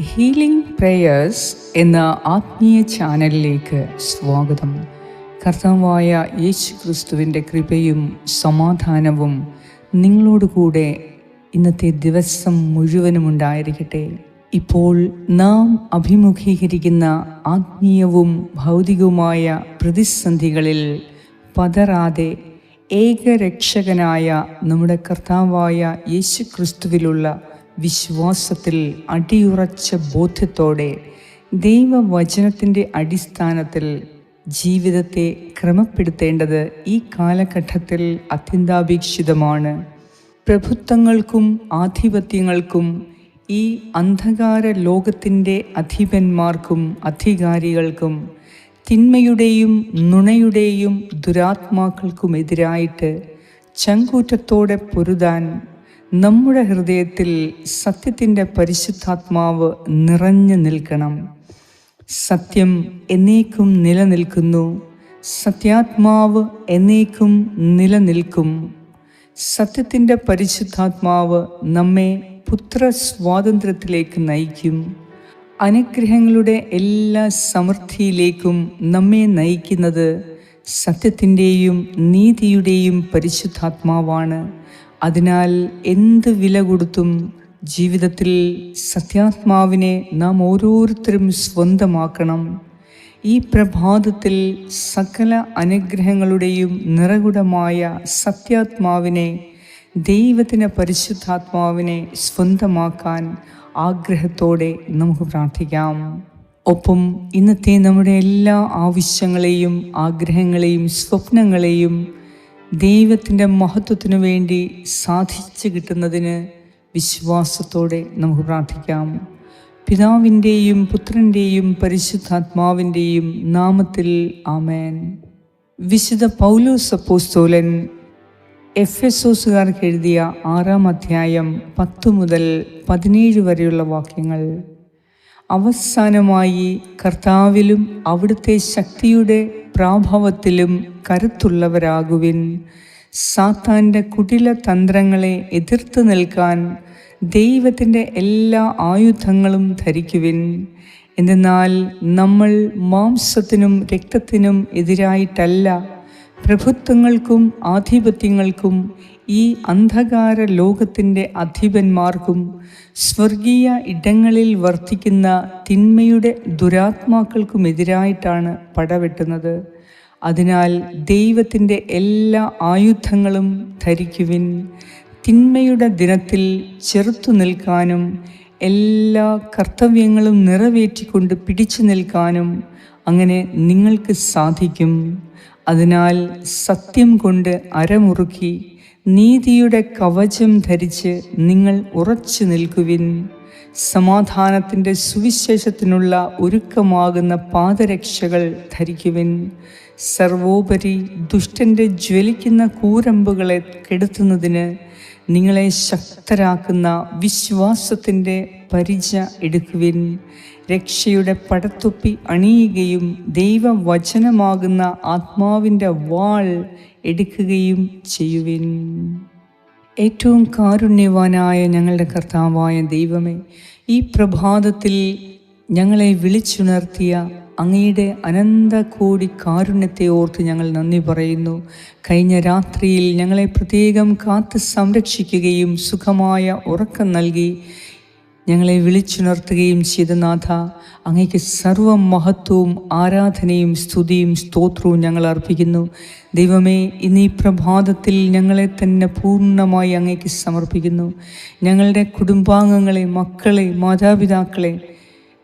Healing prayers എന്ന ആത്മീയ ചാനലിലേക്ക് സ്വാഗതം. കർത്താവായ യേശു ക്രിസ്തുവിന്റെ കൃപയും സമാധാനവും നിങ്ങളോടുകൂടെ ഇന്നത്തെ ദിവസം മുഴുവനും ഉണ്ടായിരിക്കട്ടെ. ഇപ്പോൾ നാം അഭിമുഖീകരിക്കുന്ന ആത്മീയവും ഭൗതികവുമായ പ്രതിസന്ധികളിൽ പതറാതെ ഏകരക്ഷകനായ നമ്മുടെ കർത്താവായ യേശു ക്രിസ്തുവിലുള്ള വിശ്വാസത്തിൽ അടിയുറച്ച ബോധ്യത്തോടെ ദൈവവചനത്തിന്റെ അടിസ്ഥാനത്തിൽ ജീവിതത്തെ ക്രമപ്പെടുത്തേണ്ടത് ഈ കാലഘട്ടത്തിൽ അത്യന്താപേക്ഷിതമാണ്. പ്രഭുത്വങ്ങൾക്കും ആധിപത്യങ്ങൾക്കും ഈ അന്ധകാര ലോകത്തിന്റെ അധിപന്മാർക്കും അധികാരികൾക്കും തിന്മയുടെയും നുണയുടെയും ദുരാത്മാക്കൾക്കുമെതിരായിട്ട് ചങ്കൂറ്റത്തോടെ പൊരുതാൻ നമ്മുടെ ഹൃദയത്തിൽ സത്യത്തിന്റെ പരിശുദ്ധാത്മാവ് നിറഞ്ഞു നിൽക്കണം. സത്യം എന്നേക്കും നിലനിൽക്കുന്നു. സത്യാത്മാവ് എന്നേക്കും നിലനിൽക്കും. സത്യത്തിന്റെ പരിശുദ്ധാത്മാവ് നമ്മെ പുത്ര സ്വാതന്ത്ര്യത്തിലേക്ക് നയിക്കും. അനുഗ്രഹങ്ങളുടെ എല്ലാ സമൃദ്ധിയിലേക്കും നമ്മെ നയിക്കുന്നത് സത്യത്തിന്റെയും നീതിയുടെയും പരിശുദ്ധാത്മാവാണ്. അതിനാൽ എന്ത് വില കൊടുത്തും ജീവിതത്തിൽ സത്യാത്മാവിനെ നാം ഓരോരുത്തരും സ്വന്തമാക്കണം. ഈ പ്രഭാതത്തിൽ സകല അനുഗ്രഹങ്ങളുടെയും നിറകുടമായ സത്യാത്മാവിനെ ദൈവത്തിന് പരിശുദ്ധാത്മാവിനെ സ്വന്തമാക്കാൻ ആഗ്രഹത്തോടെ നമുക്ക് പ്രാർത്ഥിക്കാം. ഒപ്പം ഇന്നത്തെ നമ്മുടെ എല്ലാ ആവശ്യങ്ങളെയും ആഗ്രഹങ്ങളെയും സ്വപ്നങ്ങളെയും ദൈവത്തിന്റെ മഹത്വത്തിനു വേണ്ടി സാധിച്ചു കിട്ടുന്നതിന് വിശ്വാസത്തോടെ നമുക്ക് പ്രാർത്ഥിക്കാം. പിതാവിന്റെയും പുത്രന്റെയും പരിശുദ്ധാത്മാവിന്റെയും നാമത്തിൽ ആമേൻ. വിശുദ്ധ പൗലോസ് അപ്പോസ്തോലൻ എഫ് എസ് ഒസുകാർക്ക് എഴുതിയ ആറാം അധ്യായം പത്ത് മുതൽ പതിനേഴ് വരെയുള്ള വാക്യങ്ങൾ. അവസാനമായി കർത്താവിലും അവിടുത്തെ ശക്തിയുടെ പ്രാഭവത്തിലും കരുത്തുള്ളവരാകുവിൻ. സാത്താന്റെ കുടില തന്ത്രങ്ങളെ എതിർത്ത് നിൽക്കാൻ ദൈവത്തിന്റെ എല്ലാ ആയുധങ്ങളും ധരിക്കുവിൻ. എന്നാൽ നമ്മൾ മാംസത്തിനും രക്തത്തിനും എതിരായിട്ടല്ല പ്രഭുത്വങ്ങൾക്കും ആധിപത്യങ്ങൾക്കും ഈ അന്ധകാര ലോകത്തിന്റെ അധിപന്മാർക്കും സ്വർഗീയ ഇടങ്ങളിൽ വർത്തിക്കുന്ന തിന്മയുടെ ദുരാത്മാക്കൾക്കുമെതിരായിട്ടാണ് പടവെട്ടുന്നത്. അതിനാൽ ദൈവത്തിന്റെ എല്ലാ ആയുധങ്ങളും ധരിക്കുവിൻ. തിന്മയുടെ ദിനത്തിൽ ചെറുത്തു നിൽക്കാനും എല്ലാ കർത്തവ്യങ്ങളും നിറവേറ്റിക്കൊണ്ട് പിടിച്ചു നിൽക്കാനും അങ്ങനെ നിങ്ങൾക്ക് സാധിക്കും. അതിനാൽ സത്യം കൊണ്ട് അരമുറുക്കി നീതിയുടെ കവചം ധരിച്ച് നിങ്ങൾ ഉറച്ചു നിൽക്കുവിൻ. സമാധാനത്തിന്റെ സുവിശേഷത്തിനുള്ള ഒരുക്കമാകുന്ന പാദരക്ഷകൾ ധരിക്കുവിൻ. സർവോപരി ദുഷ്ടന്റെ ജ്വലിക്കുന്ന കൂരമ്പുകളെ കെടുത്തുന്നതിന് നിങ്ങളെ ശക്തരാക്കുന്ന വിശ്വാസത്തിന്റെ പരിച എടുക്കുവിൻ. രക്ഷയുടെ പടത്തൊപ്പി അണിയുകയും ദൈവവചനമാകുന്ന ആത്മാവിന്റെ വാൾ എടുക്കുകയും ചെയ്യുവിൻ. ഏറ്റവും കാരുണ്യവാനായ ഞങ്ങളുടെ കർത്താവായ ദൈവമേ ഈ പ്രഭാതത്തിൽ ഞങ്ങളെ വിളിച്ചുണർത്തിയ അങ്ങയുടെ അനന്ത കോടി കാരുണ്യത്തെ ഓർത്ത് ഞങ്ങൾ നന്ദി പറയുന്നു. കഴിഞ്ഞ രാത്രിയിൽ ഞങ്ങളെ പ്രത്യേകം കാത്ത് സംരക്ഷിക്കുകയും സുഖമായ ഉറക്കം നൽകി ഞങ്ങളെ വിളിച്ചുണർത്തുകയും ചെയ്ത നാഥ അങ്ങയ്ക്ക് സർവ മഹത്വവും ആരാധനയും സ്തുതിയും സ്തോത്രവും ഞങ്ങൾ അർപ്പിക്കുന്നു. ദൈവമേ ഇന്ന് ഈ പ്രഭാതത്തിൽ ഞങ്ങളെ തന്നെ പൂർണമായി അങ്ങയ്ക്ക് സമർപ്പിക്കുന്നു. ഞങ്ങളുടെ കുടുംബാംഗങ്ങളെ മക്കളെ മാതാപിതാക്കളെ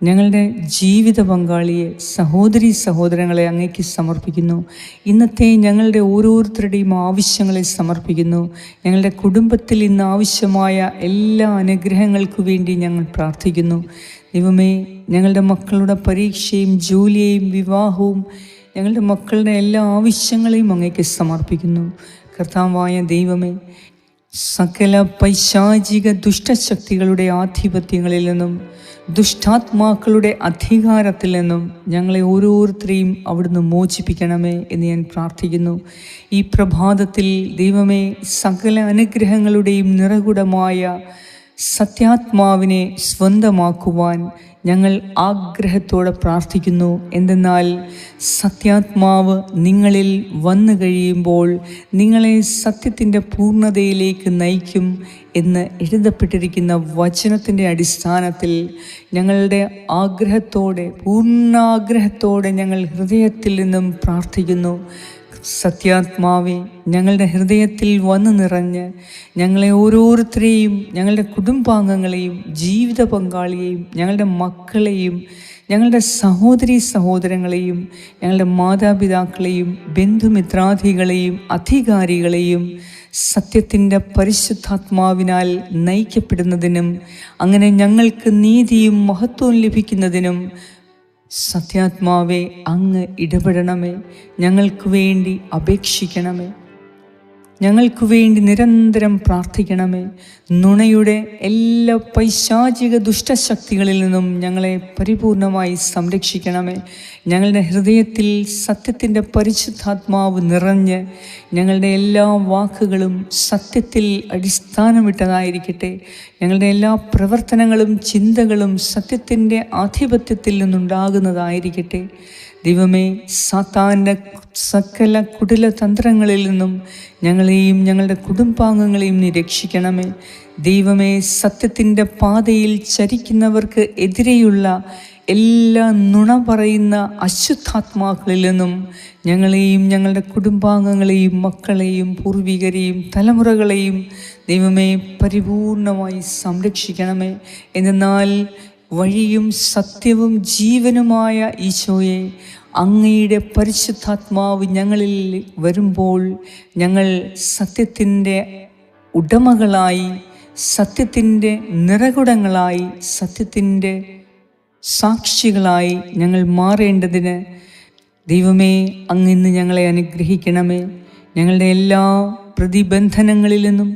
ഞങ്ങളുടെ ജീവിത പങ്കാളിയെ സഹോദരി സഹോദരങ്ങളെ അങ്ങേക്ക് സമർപ്പിക്കുന്നു. ഇന്നത്തെ ഞങ്ങളുടെ ഓരോരുത്തരുടെയും ആവശ്യങ്ങളെ സമർപ്പിക്കുന്നു. ഞങ്ങളുടെ കുടുംബത്തിൽ ഇന്ന് ആവശ്യമായ എല്ലാ അനുഗ്രഹങ്ങൾക്കു വേണ്ടി ഞങ്ങൾ പ്രാർത്ഥിക്കുന്നു. ദൈവമേ ഞങ്ങളുടെ മക്കളുടെ പരീക്ഷയും ജോലിയെയും വിവാഹവും ഞങ്ങളുടെ മക്കളുടെ എല്ലാ ആവശ്യങ്ങളെയും അങ്ങേക്ക് സമർപ്പിക്കുന്നു. കർത്താവായ ദൈവമേ സകല പൈശാചിക ദുഷ്ടശക്തികളുടെ ആധിപത്യങ്ങളിൽ നിന്നും ദുഷ്ടാത്മാക്കളുടെ അധികാരത്തിൽ നിന്നും ഞങ്ങളെ ഓരോരുത്തരെയും അവിടുന്ന് മോചിപ്പിക്കണമേ എന്ന് ഞാൻ പ്രാർത്ഥിക്കുന്നു. ഈ പ്രഭാതത്തിൽ ദൈവമേ സകല അനുഗ്രഹങ്ങളുടെയും നിറകുടമായ സത്യാത്മാവിനെ സ്വന്തമാക്കുവാൻ ഞങ്ങൾ ആഗ്രഹത്തോടെ പ്രാർത്ഥിക്കുന്നു. എന്തെന്നാൽ സത്യാത്മാവ് നിങ്ങളിൽ വന്നു കഴിയുമ്പോൾ നിങ്ങളെ സത്യത്തിന്റെ പൂർണതയിലേക്ക് നയിക്കും എന്ന് എഴുതപ്പെട്ടിരിക്കുന്ന വചനത്തിന്റെ അടിസ്ഥാനത്തിൽ ഞങ്ങളുടെ ആഗ്രഹത്തോടെ പൂർണാഗ്രഹത്തോടെ ഞങ്ങൾ ഹൃദയത്തിൽ നിന്നും പ്രാർത്ഥിക്കുന്നു. സത്യാത്മാവെ ഞങ്ങളുടെ ഹൃദയത്തിൽ വന്നു നിറഞ്ഞ് ഞങ്ങളെ ഓരോരുത്തരെയും ഞങ്ങളുടെ കുടുംബാംഗങ്ങളെയും ജീവിത പങ്കാളിയെയും ഞങ്ങളുടെ മക്കളെയും ഞങ്ങളുടെ സഹോദരി സഹോദരങ്ങളെയും ഞങ്ങളുടെ മാതാപിതാക്കളെയും ബന്ധുമിത്രാധികളെയും അധികാരികളെയും സത്യത്തിന്റെ പരിശുദ്ധാത്മാവിനാൽ നയിക്കപ്പെടുന്നതിനും അങ്ങനെ ഞങ്ങൾക്ക് നീതിയും മഹത്വവും ലഭിക്കുന്നതിനും സത്യാത്മാവെ അങ്ങ് ഇടപെടണമേ. ഞങ്ങൾക്ക് വേണ്ടി അപേക്ഷിക്കണമേ. ഞങ്ങൾക്ക് വേണ്ടി നിരന്തരം പ്രാർത്ഥിക്കണമേ. നുണയുടെ എല്ലാ പൈശാചിക ദുഷ്ടശക്തികളിൽ നിന്നും ഞങ്ങളെ പരിപൂർണമായി സംരക്ഷിക്കണമേ. ഞങ്ങളുടെ ഹൃദയത്തിൽ സത്യത്തിന്റെ പരിശുദ്ധാത്മാവ് നിറഞ്ഞ് ഞങ്ങളുടെ എല്ലാ വാക്കുകളും സത്യത്തിൽ അടിസ്ഥാനമിട്ടതായിരിക്കട്ടെ. ഞങ്ങളുടെ എല്ലാ പ്രവർത്തനങ്ങളും ചിന്തകളും സത്യത്തിന്റെ ആധിപത്യത്തിൽ നിന്നുണ്ടാകുന്നതായിരിക്കട്ടെ. ദൈവമേ സാത്താന്റെ സകല കുടില തന്ത്രങ്ങളിൽ നിന്നും ഞങ്ങളെയും ഞങ്ങളുടെ കുടുംബാംഗങ്ങളെയും നീ രക്ഷിക്കണമേ. ദൈവമേ സത്യത്തിന്റെ പാതയിൽ ചരിക്കുന്നവർക്ക് എതിരെയുള്ള എല്ലാ നുണ പറയുന്ന അശുദ്ധാത്മാക്കളിൽ നിന്നും ഞങ്ങളെയും ഞങ്ങളുടെ കുടുംബാംഗങ്ങളെയും മക്കളെയും പൂർവികരെയും തലമുറകളെയും ദൈവമേ പരിപൂർണമായി സംരക്ഷിക്കണമേ. എന്നാൽ വഴിയും സത്യവും ജീവനുമായ ഈശോയെ അങ്ങയുടെ പരിശുദ്ധാത്മാവ് ഞങ്ങളിൽ വരുമ്പോൾ ഞങ്ങൾ സത്യത്തിന്റെ ഉടമകളായി സത്യത്തിന്റെ നിറകുടങ്ങളായി സത്യത്തിന്റെ സാക്ഷികളായി ഞങ്ങൾ മാറേണ്ടതിന് ദൈവമേ അങ്ങിന്ന് ഞങ്ങളെ അനുഗ്രഹിക്കണമേ. ഞങ്ങളുടെ എല്ലാ പ്രതിബന്ധനങ്ങളിൽ നിന്നും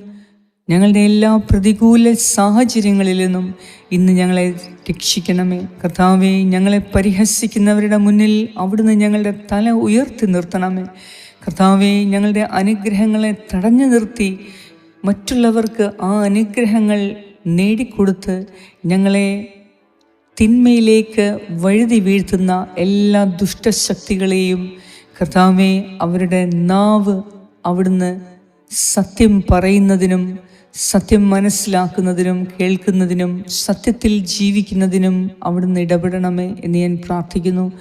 ഞങ്ങളുടെ എല്ലാ പ്രതികൂല സാഹചര്യങ്ങളിൽ നിന്നും ഇന്ന് ഞങ്ങളെ രക്ഷിക്കണമേ. കർത്താവെ ഞങ്ങളെ പരിഹസിക്കുന്നവരുടെ മുന്നിൽ അവിടുന്ന് ഞങ്ങളുടെ തല ഉയർത്തി നിർത്തണമേ. കർത്താവെ ഞങ്ങളുടെ അനുഗ്രഹങ്ങളെ തടഞ്ഞു നിർത്തി മറ്റുള്ളവർക്ക് ആ അനുഗ്രഹങ്ങൾ നേടിക്കൊടുത്ത് ഞങ്ങളെ തിന്മയിലേക്ക് വഴുതി വീഴ്ത്തുന്ന എല്ലാ ദുഷ്ടശക്തികളെയും കർത്താവെ അവരുടെ നാവ് അവിടുന്ന് സത്യം പറയുന്നതിനും സത്യം മനസ്സിലാക്കുന്നതിനും കേൾക്കുന്നതിനും സത്യത്തിൽ ജീവിക്കുന്നതിനും അവിടുന്ന് ഇടപെടണമേ എന്ന് ഞാൻ പ്രാർത്ഥിക്കുന്നു.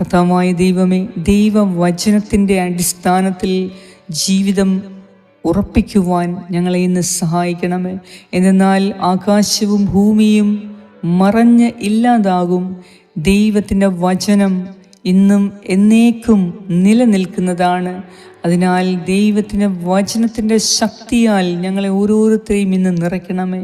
കഥാമായ ദൈവമേ ദൈവവചനത്തിന്റെ അടിസ്ഥാനത്തിൽ ജീവിതം ഉറപ്പിക്കുവാൻ ഞങ്ങളെ ഇന്ന് സഹായിക്കണമേ. എന്നാൽ ആകാശവും ഭൂമിയും മറഞ്ഞ് ഇല്ലാതാകും. ദൈവത്തിന്റെ വചനം ഇന്നും എന്നേക്കും നിലനിൽക്കുന്നതാണ്. അതിനാൽ ദൈവത്തിന്റെ വചനത്തിന്റെ ശക്തിയാൽ ഞങ്ങളെ ഓരോരുത്തരെയും ഇന്ന് നിറയ്ക്കണമേ.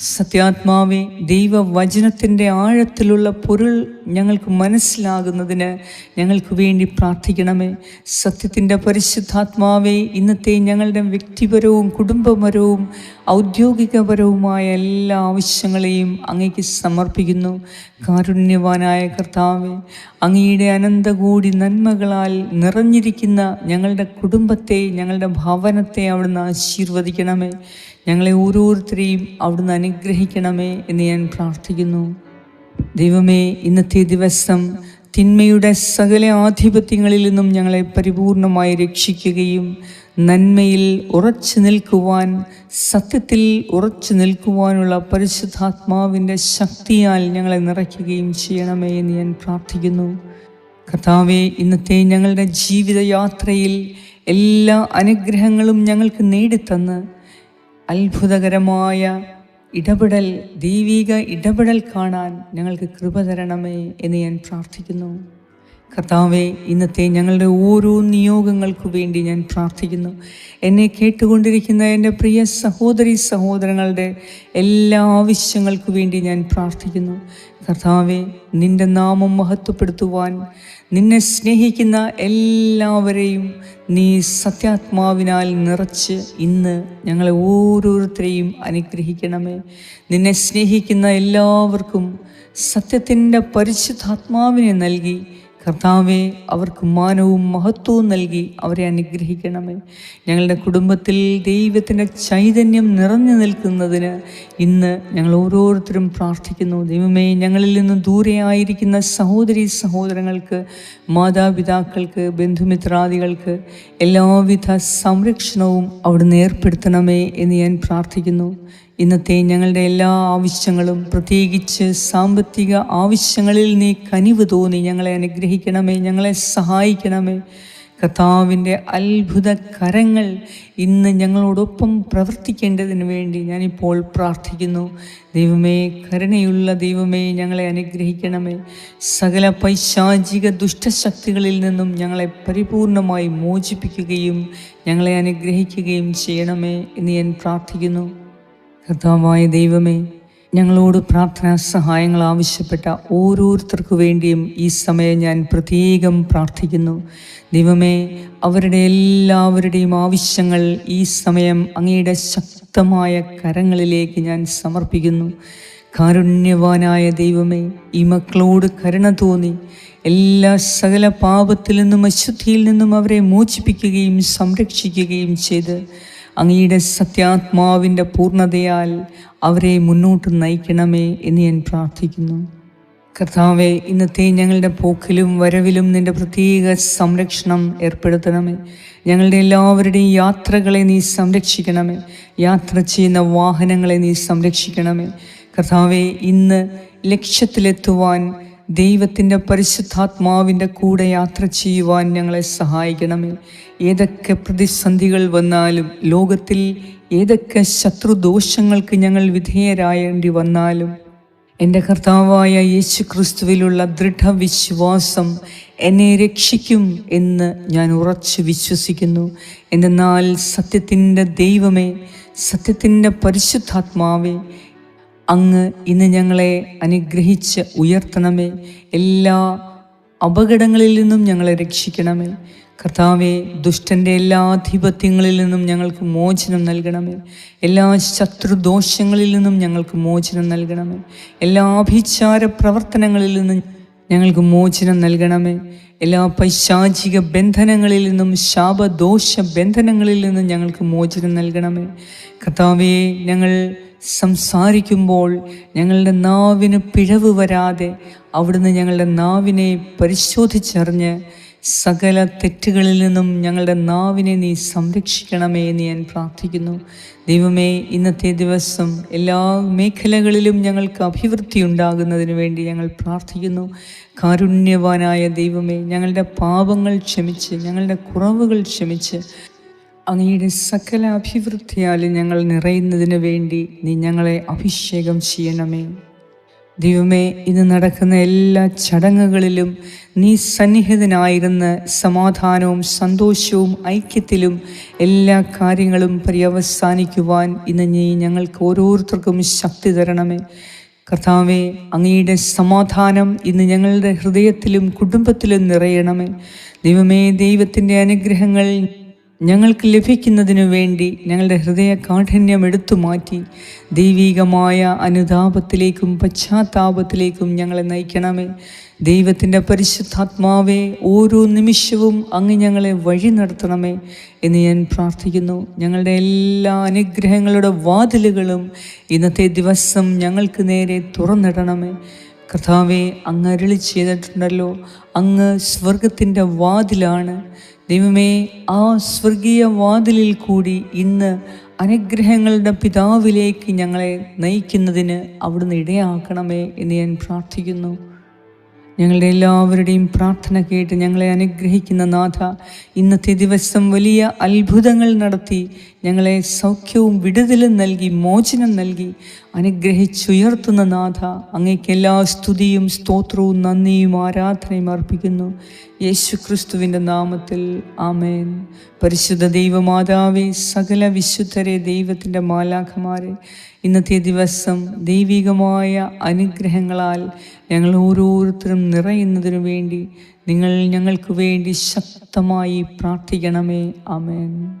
സത്യാത്മാവെ ദൈവവചനത്തിന്റെ ആഴത്തിലുള്ള പൊരുൾ ഞങ്ങൾക്ക് മനസ്സിലാകുന്നതിന് ഞങ്ങൾക്ക് വേണ്ടി പ്രാർത്ഥിക്കണമേ. സത്യത്തിന്റെ പരിശുദ്ധാത്മാവെ ഇന്നത്തെ ഞങ്ങളുടെ വ്യക്തിപരവും കുടുംബപരവും ഔദ്യോഗികപരവുമായ എല്ലാ ആവശ്യങ്ങളെയും അങ്ങേക്ക് സമർപ്പിക്കുന്നു. കാരുണ്യവാനായ കർത്താവെ അങ്ങയുടെ അനന്തകൂടി നന്മകളാൽ നിറഞ്ഞിരിക്കുന്ന ഞങ്ങളുടെ കുടുംബത്തെ ഞങ്ങളുടെ ഭവനത്തെ അവിടുന്ന് ആശീർവദിക്കണമേ. ഞങ്ങളെ ഓരോരുത്തരെയും അവിടുന്ന് അനുഗ്രഹിക്കണമേ എന്ന് ഞാൻ പ്രാർത്ഥിക്കുന്നു. ദൈവമേ ഇന്നത്തെ ദിവസം തിന്മയുടെ സകല ആധിപത്യങ്ങളിൽ നിന്നും ഞങ്ങളെ പരിപൂർണമായി രക്ഷിക്കുകയും നന്മയിൽ ഉറച്ചു നിൽക്കുവാൻ സത്യത്തിൽ ഉറച്ചു നിൽക്കുവാനുള്ള പരിശുദ്ധാത്മാവിന്റെ ശക്തിയാൽ ഞങ്ങളെ നിറയ്ക്കുകയും ചെയ്യണമേ എന്ന് ഞാൻ പ്രാർത്ഥിക്കുന്നു. കർത്താവെ ഇന്നത്തെ ഞങ്ങളുടെ ജീവിതയാത്രയിൽ എല്ലാ അനുഗ്രഹങ്ങളും ഞങ്ങൾക്ക് നേടിത്തന്ന് അത്ഭുതകരമായ ഇടപെടൽ ദൈവിക ഇടപെടൽ കാണാൻ ഞങ്ങൾക്ക് കൃപ തരണമേ എന്ന് ഞാൻ പ്രാർത്ഥിക്കുന്നു. കർത്താവെ ഇന്നത്തെ ഞങ്ങളുടെ ഓരോ നിയോഗങ്ങൾക്കു വേണ്ടി ഞാൻ പ്രാർത്ഥിക്കുന്നു. എന്നെ കേട്ടുകൊണ്ടിരിക്കുന്ന എന്റെ പ്രിയ സഹോദരി സഹോദരങ്ങളുടെ എല്ലാ ആവശ്യങ്ങൾക്കു വേണ്ടി ഞാൻ പ്രാർത്ഥിക്കുന്നു. കർത്താവെ നിന്റെ നാമം മഹത്വപ്പെടുത്തുവാൻ നിന്നെ സ്നേഹിക്കുന്ന എല്ലാവരെയും നീ സത്യാത്മാവിനാൽ നിറച്ച് ഇന്ന് ഞങ്ങളെ ഓരോരുത്തരെയും അനുഗ്രഹിക്കണമേ. നിന്നെ സ്നേഹിക്കുന്ന എല്ലാവർക്കും സത്യത്തിന്റെ പരിശുദ്ധാത്മാവിനെ നൽകി കർത്താവെ അവർക്ക് മാനവും മഹത്വവും നൽകി അവരെ അനുഗ്രഹിക്കണമേ. ഞങ്ങളുടെ കുടുംബത്തിൽ ദൈവത്തിന്റെ ചൈതന്യം നിറഞ്ഞു നിൽക്കുന്നതിന് ഇന്ന് ഞങ്ങൾ ഓരോരുത്തരും പ്രാർത്ഥിക്കുന്നു. ദൈവമേ ഞങ്ങളിൽ നിന്ന് ദൂരെയായിരിക്കുന്ന സഹോദരി സഹോദരങ്ങൾക്ക് മാതാപിതാക്കൾക്ക് ബന്ധുമിത്രാദികൾക്ക് എല്ലാവിധ സംരക്ഷണവും അവിടുന്ന് ഏർപ്പെടുത്തണമേ എന്ന് ഞാൻ പ്രാർത്ഥിക്കുന്നു. ഇന്നത്തെ ഞങ്ങളുടെ എല്ലാ ആവശ്യങ്ങളും പ്രത്യേകിച്ച് സാമ്പത്തിക ആവശ്യങ്ങളിൽ നീ കനിവ് തോന്നി. ഞങ്ങളെ അനുഗ്രഹിക്കണമേ ഞങ്ങളെ സഹായിക്കണമേ. കർത്താവിന്റെ അത്ഭുത കരങ്ങൾ ഇന്ന് ഞങ്ങളോടൊപ്പം പ്രവർത്തിക്കേണ്ടതിന് വേണ്ടി ഞാനിപ്പോൾ പ്രാർത്ഥിക്കുന്നു. ദൈവമേ കരുണയുള്ള ദൈവമേ ഞങ്ങളെ അനുഗ്രഹിക്കണമേ. സകല പൈശാചിക ദുഷ്ടശക്തികളിൽ നിന്നും ഞങ്ങളെ പരിപൂർണമായി മോചിപ്പിക്കുകയും ഞങ്ങളെ അനുഗ്രഹിക്കുകയും ചെയ്യണമേ എന്ന് ഞാൻ പ്രാർത്ഥിക്കുന്നു. കർത്താവായ ദൈവമേ ഞങ്ങളോട് പ്രാർത്ഥനാ സഹായങ്ങൾ ആവശ്യപ്പെട്ട ഓരോരുത്തർക്കു വേണ്ടിയും ഈ സമയം ഞാൻ പ്രത്യേകം പ്രാർത്ഥിക്കുന്നു. ദൈവമേ അവരുടെ എല്ലാവരുടെയും ആവശ്യങ്ങൾ ഈ സമയം അങ്ങയുടെ ശക്തമായ കരങ്ങളിലേക്ക് ഞാൻ സമർപ്പിക്കുന്നു. കാരുണ്യവാനായ ദൈവമേ ഈ മക്കളോട് കരുണ തോന്നി. എല്ലാ സകല പാപത്തിൽ നിന്നും അശുദ്ധിയിൽ നിന്നും അവരെ മോചിപ്പിക്കുകയും സംരക്ഷിക്കുകയും ചെയ്ത് അങ്ങയുടെ സത്യാത്മാവിന്റെ പൂർണതയാൽ അവരെ മുന്നോട്ട് നയിക്കണമേ എന്ന് ഞാൻ പ്രാർത്ഥിക്കുന്നു. കർത്താവെ ഇന്നത്തെ ഞങ്ങളുടെ പോക്കിലും വരവിലും നിന്റെ പ്രത്യേക സംരക്ഷണം ഏർപ്പെടുത്തണമേ. ഞങ്ങളുടെ എല്ലാവരുടെയും യാത്രകളെ നീ സംരക്ഷിക്കണമേ. യാത്ര ചെയ്യുന്ന വാഹനങ്ങളെ നീ സംരക്ഷിക്കണമേ. കർത്താവെ ഇന്ന് ലക്ഷ്യത്തിലെത്തുവാൻ ദൈവത്തിന്റെ പരിശുദ്ധാത്മാവിന്റെ കൂടെ യാത്ര ചെയ്യുവാൻ ഞങ്ങളെ സഹായിക്കണമേ. ഏതൊക്കെ പ്രതിസന്ധികൾ വന്നാലും ലോകത്തിൽ ഏതൊക്കെ ശത്രുദോഷങ്ങൾക്ക് ഞങ്ങൾ വിധേയരായേണ്ടി വന്നാലും എന്റെ കർത്താവായ യേശു ക്രിസ്തുവിലുള്ള ദൃഢവിശ്വാസം എന്നെ രക്ഷിക്കും എന്ന് ഞാൻ ഉറച്ചു വിശ്വസിക്കുന്നു. എന്നാൽ സത്യത്തിന്റെ ദൈവമേ സത്യത്തിന്റെ പരിശുദ്ധാത്മാവേ അങ്ങ് ഇന്ന് ഞങ്ങളെ അനുഗ്രഹിച്ച് ഉയർത്തണമേ. എല്ലാ അപകടങ്ങളിൽ നിന്നും ഞങ്ങളെ രക്ഷിക്കണമേ. കർത്താവെ ദുഷ്ടന്റെ എല്ലാ ആധിപത്യങ്ങളിൽ നിന്നും ഞങ്ങൾക്ക് മോചനം നൽകണമേ. എല്ലാ ശത്രുദോഷങ്ങളിൽ നിന്നും ഞങ്ങൾക്ക് മോചനം നൽകണമേ. എല്ലാ ആഭിചാര പ്രവർത്തനങ്ങളിൽ നിന്നും ഞങ്ങൾക്ക് മോചനം നൽകണമേ. എല്ലാ പൈശാചിക ബന്ധനങ്ങളിൽ നിന്നും ശാപദോഷ ബന്ധനങ്ങളിൽ നിന്നും ഞങ്ങൾക്ക് മോചനം നൽകണമേ. കർത്താവെ ഞങ്ങൾ സംസാരിക്കുമ്പോൾ ഞങ്ങളുടെ നാവിന് പിഴവ് വരാതെ അവിടുന്ന് ഞങ്ങളുടെ നാവിനെ പരിശോധിച്ചറിഞ്ഞ് സകല തെറ്റുകളിൽ നിന്നും ഞങ്ങളുടെ നാവിനെ നീ സംരക്ഷിക്കണമേ എന്ന് ഞാൻ പ്രാർത്ഥിക്കുന്നു. ദൈവമേ ഇന്നത്തെ ദിവസം എല്ലാ മേഖലകളിലും ഞങ്ങൾക്ക് അഭിവൃദ്ധി ഉണ്ടാകുന്നതിന് വേണ്ടി ഞങ്ങൾ പ്രാർത്ഥിക്കുന്നു. കാരുണ്യവാനായ ദൈവമേ ഞങ്ങളുടെ പാപങ്ങൾ ക്ഷമിച്ച് ഞങ്ങളുടെ കുറവുകൾ ക്ഷമിച്ച് അങ്ങയുടെ സകല അഭിവൃദ്ധിയാൽ ഞങ്ങൾ നിറയുന്നതിന് വേണ്ടി നീ ഞങ്ങളെ അഭിഷേകം ചെയ്യണമേ. ദൈവമേ ഇന്ന് നടക്കുന്ന എല്ലാ ചടങ്ങുകളിലും നീ സന്നിഹിതനായിരുന്ന് സമാധാനവും സന്തോഷവും ഐക്യത്തിലും എല്ലാ കാര്യങ്ങളും പര്യവസാനിക്കുവാൻ ഇന്ന് നീ ഞങ്ങൾക്ക് ഓരോരുത്തർക്കും ശക്തി തരണമേ. കർത്താവെ അങ്ങയുടെ സമാധാനം ഇന്ന് ഞങ്ങളുടെ ഹൃദയത്തിലും കുടുംബത്തിലും നിറയണമേ. ദൈവമേ ദൈവത്തിന്റെ അനുഗ്രഹങ്ങൾ ഞങ്ങൾക്ക് ലഭിക്കുന്നതിനു വേണ്ടി ഞങ്ങളുടെ ഹൃദയ കാഠിന്യം എടുത്തു മാറ്റി ദൈവീകമായ അനുതാപത്തിലേക്കും പശ്ചാത്താപത്തിലേക്കും ഞങ്ങളെ നയിക്കണമേ. ദൈവത്തിന്റെ പരിശുദ്ധാത്മാവെ ഓരോ നിമിഷവും അങ്ങ് ഞങ്ങളെ വഴി നടത്തണമേ എന്ന് ഞാൻ പ്രാർത്ഥിക്കുന്നു. ഞങ്ങളുടെ എല്ലാ അനുഗ്രഹങ്ങളുടെ വാതിലുകളും ഇന്നത്തെ ദിവസം ഞങ്ങൾക്ക് നേരെ തുറന്നിടണമേ. കർത്താവെ അങ്ങ് അരളി ചെയ്തിട്ടുണ്ടല്ലോ അങ്ങ് സ്വർഗത്തിന്റെ വാതിലാണ്. ദൈവമേ ആ സ്വർഗീയ വാതിലിൽ കൂടി ഇന്ന് അനുഗ്രഹങ്ങളുടെ പിതാവിലേക്ക് ഞങ്ങളെ നയിക്കുന്നതിന് അവിടുന്ന് ഇടയാക്കണമേ എന്ന് ഞാൻ പ്രാർത്ഥിക്കുന്നു. ഞങ്ങളുടെ എല്ലാവരുടെയും പ്രാർത്ഥന കേട്ട് ഞങ്ങളെ അനുഗ്രഹിക്കുന്ന നാഥ ഇന്നത്തെ ദിവസം വലിയ അത്ഭുതങ്ങൾ നടത്തി ഞങ്ങളെ സൗഖ്യവും വിടുതലും നൽകി മോചനം നൽകി അനുഗ്രഹിച്ചുയർത്തുന്ന നാഥ അങ്ങേക്ക് എല്ലാ സ്തുതിയും സ്തോത്രവും നന്ദിയും ആരാധനയും അർപ്പിക്കുന്നു. യേശു ക്രിസ്തുവിന്റെ നാമത്തിൽ ആമേൻ. പരിശുദ്ധ ദൈവമാതാവേ സകല വിശുദ്ധരെ ദൈവത്തിന്റെ മാലാഖമാരെ ഇന്നത്തെ ദിവസം ദൈവികമായ അനുഗ്രഹങ്ങളാൽ ഞങ്ങൾ ഓരോരുത്തരും നിറയുന്നതിനു വേണ്ടി നിങ്ങൾ ഞങ്ങൾക്ക് വേണ്ടി ശക്തമായി പ്രാർത്ഥിക്കണമേ. ആമേൻ.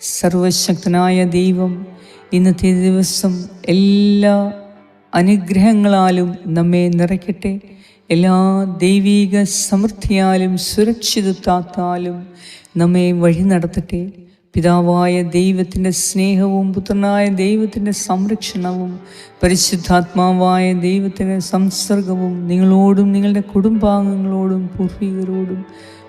സർവശക്തനായ ദൈവം ഇന്നത്തെ ദിവസം എല്ലാ അനുഗ്രഹങ്ങളാലും നമ്മെ നിറയ്ക്കട്ടെ. എല്ലാ ദൈവീക സമൃദ്ധിയാലും സുരക്ഷിതത്വത്താലും നമ്മെ വഴി നടത്തട്ടെ. പിതാവായ ദൈവത്തിന്റെ സ്നേഹവും പുത്രനായ ദൈവത്തിന്റെ സംരക്ഷണവും പരിശുദ്ധാത്മാവായ ദൈവത്തിന്റെ സംസർഗവും നിങ്ങളോടും നിങ്ങളുടെ കുടുംബാംഗങ്ങളോടും പൂർവികരോടും